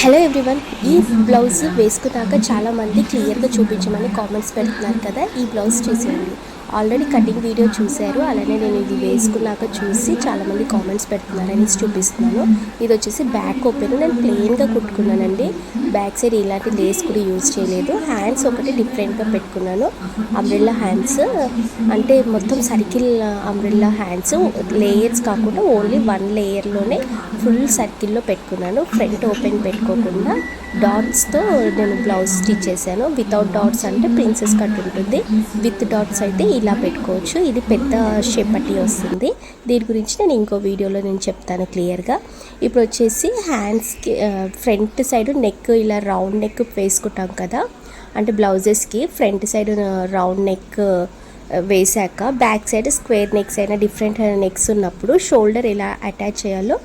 Hello everyone ఈ blouse వేసుకున్నాక చాలామంది క్లియర్గా చూపించమని కామెంట్స్ పెడుతున్నారు కదా ఈ బ్లౌజ్ చూసేయండి. ఆల్రెడీ కటింగ్ వీడియో చూశారు. అలానే నేను ఇది వేసుకున్నాక చూసి చాలామంది కామెంట్స్ పెడుతున్నారు అనేసి చూపిస్తున్నాను. ఇది వచ్చేసి బ్యాక్ ఓపెన్ నేను ప్లెయిన్గా కుట్టుకున్నానండి. బ్యాక్ సైడ్ ఇలాంటి లేస్ కూడా యూజ్ చేయలేదు. హ్యాండ్స్ ఒకటి డిఫరెంట్గా పెట్టుకున్నాను. అంబ్రెల్లా హ్యాండ్స్ అంటే మొత్తం సర్కిల్ అంబ్రెల్లా హ్యాండ్స్ లేయర్స్ కాకుండా ఓన్లీ వన్ లేయర్లోనే ఫుల్ సర్కిల్లో పెట్టుకున్నాను. ఫ్రంట్ ఓపెన్ పెట్టుకోకుండా డాట్స్తో నేను బ్లౌజ్ స్టిచ్ చేశాను. వితౌట్ డాట్స్ అంటే ప్రిన్సెస్ కట్ ఉంటుంది. విత్ డాట్స్ అయితే ఇలా పెట్టుకోవచ్చు. ఇది పెద్ద షేప్ పట్టి వస్తుంది. దీని గురించి నేను ఇంకో వీడియోలో నేను చెప్తాను క్లియర్గా. ఇప్పుడు వచ్చేసి హ్యాండ్స్కి ఫ్రంట్ సైడ్ నెక్ ఇలా రౌండ్ నెక్ వేసుకుంటాం కదా. అంటే బ్లౌజెస్కి ఫ్రంట్ సైడ్ రౌండ్ నెక్ వేసాక బ్యాక్ సైడ్ స్క్వేర్ నెక్స్ అయినా డిఫరెంట్ నెక్స్ ఉన్నప్పుడు షోల్డర్ ఎలా అటాచ్ చేయాలో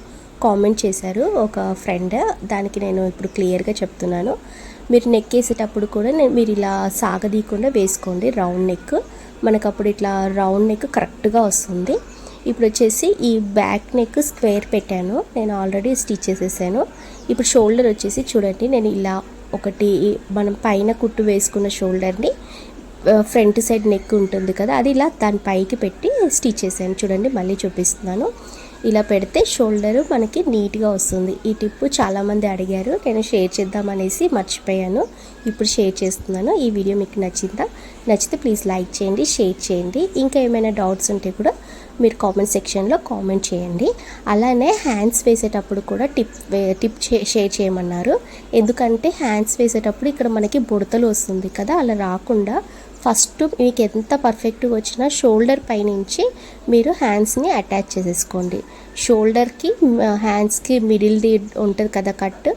కామెంట్ చేశారు ఒక ఫ్రెండ్ దానికి నేను ఇప్పుడు క్లియర్గా చెప్తున్నాను. మీరు నెక్ వేసేటప్పుడు కూడా నేను మీరు ఇలా సాగదీయకుండా వేసుకోండి రౌండ్ నెక్ మనకు అప్పుడు ఇట్లా రౌండ్ నెక్ కరెక్ట్గా వస్తుంది. ఇప్పుడు వచ్చేసి ఈ బ్యాక్ నెక్ స్క్వేర్ పెట్టాను. నేను ఆల్రెడీ స్టిచ్ చేసేసాను. ఇప్పుడు షోల్డర్ వచ్చేసి చూడండి నేను ఇలా ఒకటి మనం పైన కుట్టు వేసుకున్న షోల్డర్ని ఫ్రంట్ సైడ్ నెక్ ఉంటుంది కదా అది ఇలా దాని పైకి పెట్టి స్టిచ్ చేశాను. చూడండి మళ్ళీ చూపిస్తున్నాను. ఇలా పెడితే షోల్డర్ మనకి నీట్గా వస్తుంది. ఈ టిప్పు చాలామంది అడిగారు. నేను షేర్ చేద్దామనేసి మర్చిపోయాను. ఇప్పుడు షేర్ చేస్తున్నాను. ఈ వీడియో మీకు నచ్చిందా? నచ్చితే ప్లీజ్ లైక్ చేయండి షేర్ చేయండి. ఇంకా ఏమైనా డౌట్స్ ఉంటే కూడా మీరు కామెంట్ సెక్షన్లో కామెంట్ చేయండి. అలానే హ్యాండ్స్ వేసేటప్పుడు కూడా టిప్ టిప్ షేర్ చేయమన్నారు. ఎందుకంటే హ్యాండ్స్ వేసేటప్పుడు ఇక్కడ మనకి బుడతలు వస్తుంది కదా అలా రాకుండా ఫస్ట్ మీకు ఎంత పర్ఫెక్ట్గా వచ్చినా షోల్డర్ పైనుంచి మీరు హ్యాండ్స్ని అటాచ్ చేసేసుకోండి. షోల్డర్కి హ్యాండ్స్కి మిడిల్ది ఉంటుంది కదా కట్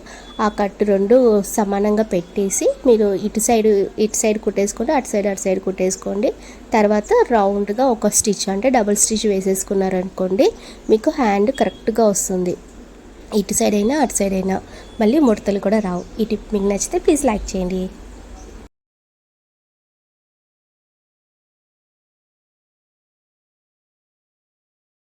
ఆ కట్ రెండు సమానంగా పెట్టేసి మీరు ఇటు సైడ్ ఇటు సైడ్ కుట్టేసుకోండి అటు సైడ్ అటు సైడ్ కుట్టేసుకోండి. తర్వాత రౌండ్గా ఒక స్టిచ్ అంటే డబుల్ స్టిచ్ వేసేసుకున్నారనుకోండి మీకు హ్యాండ్ కరెక్ట్గా వస్తుంది. ఇటు సైడ్ అయినా అటు సైడ్ అయినా మళ్ళీ ముడతలు కూడా రావు. ఈ టిప్ మీకు నచ్చితే ప్లీజ్ లైక్ చేయండి.